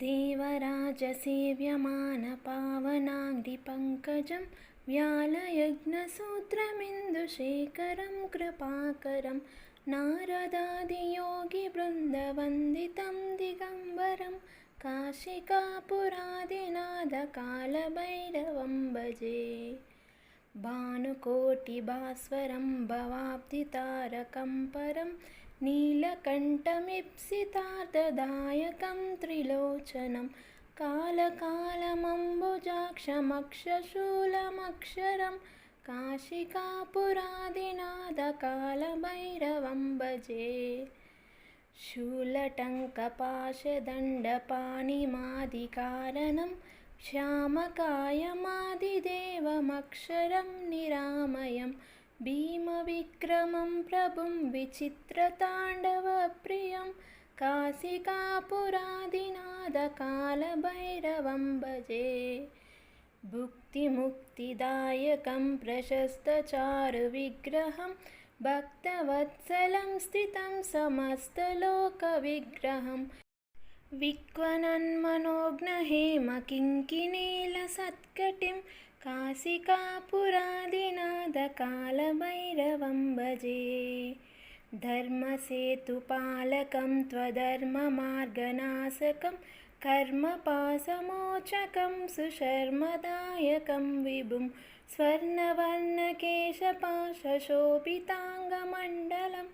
देवराजसेव्यमानपावनाङ्घ्रिपङ्कजं व्यालयज्ञसूत्रमिन्दुशेखरं कृपाकरं नारदादियोगिवृन्दवन्दितं दिगम्बरं काशिकापुरादिनाथकालभैरवं भजे भानुकोटिभास्वरं भवाब्धितारकं परं नीलकण्ठमीप्सितार्थदायकं त्रिलोचनं कालकालमम्बुजाक्षमक्षशूलमक्षरं काशिकापुरादिनाथकालभैरवं भजे शूलटङ्कपाशदण्डपाणिमादिकारणं श्यामकायमादिदेवमक्षरं निरामयं भीमविक्रमं प्रभुं विचित्रताण्डवप्रियं काशिकापुरादिनाथकालभैरवं भजे भुक्तिमुक्तिदायकं प्रशस्तचारुविग्रहं भक्तवत्सलं स्थितं समस्तलोकविग्रहं विक्वन्मनोज्ञहेमकिङ्किणीलसत्कटिं काशिकापुरादिनाथकालभैरवं भजे धर्मसेतुपालकं त्वधर्ममार्गनाशकं कर्मपाशमोचकं सुशर्मदायकं विभुं स्वर्णवर्णकेशपाशशोभिताङ्गमण्डलं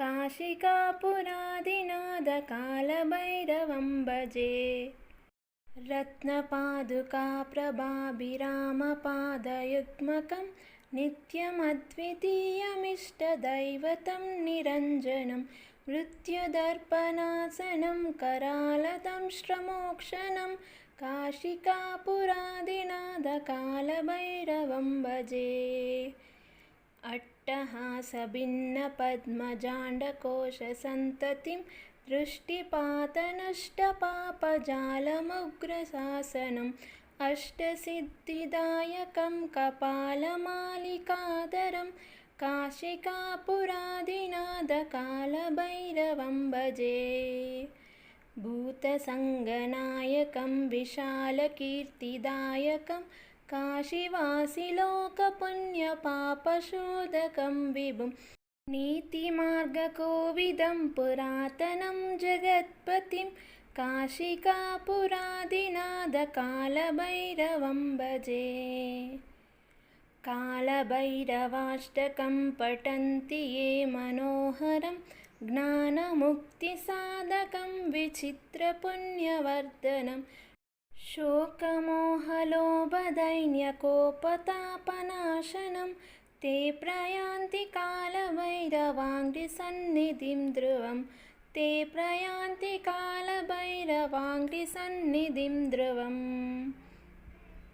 काशिकापुरादिनाथकालभैरवं भजे रत्नपादुकाप्रभाभिरामपादयुग्मकं नित्यमद्वितीयमिष्टदैवतं निरञ्जनं मृत्युदर्पणासनं करालदंष्ट्रमोक्षणं काशिकापुरादिनाथकालभैरवं भजे। अट्टहासभिन्नपद्मजाण्डकोशसन्ततिं दृष्टिपातनष्टपापजालमुग्रशासनम् अष्टसिद्धिदायकं कपालमालिकाधरं काशिकापुरादिनाथकालभैरवं भजे भूतसङ्गनायकं विशालकीर्तिदायकं काशीवासिलोकपुण्यपापशोधकं विभुं नीतिमार्गकोविदं पुरातनं जगत्पतिं काशिकापुरादिनाथकालभैरवं भजे। कालभैरवाष्टकं पठन्ति ये मनोहरं ज्ञानमुक्तिसाधकं विचित्रपुण्यवर्धनं शोकमोहलोभदैन्यकोपतापनाशनं ते प्रयान्ति कालभैरवाङ्घ्रिसन्निधिं ध्रुवं ते प्रयान्ति कालभैरवाङ्घ्रिसन्निधिं ध्रुवम्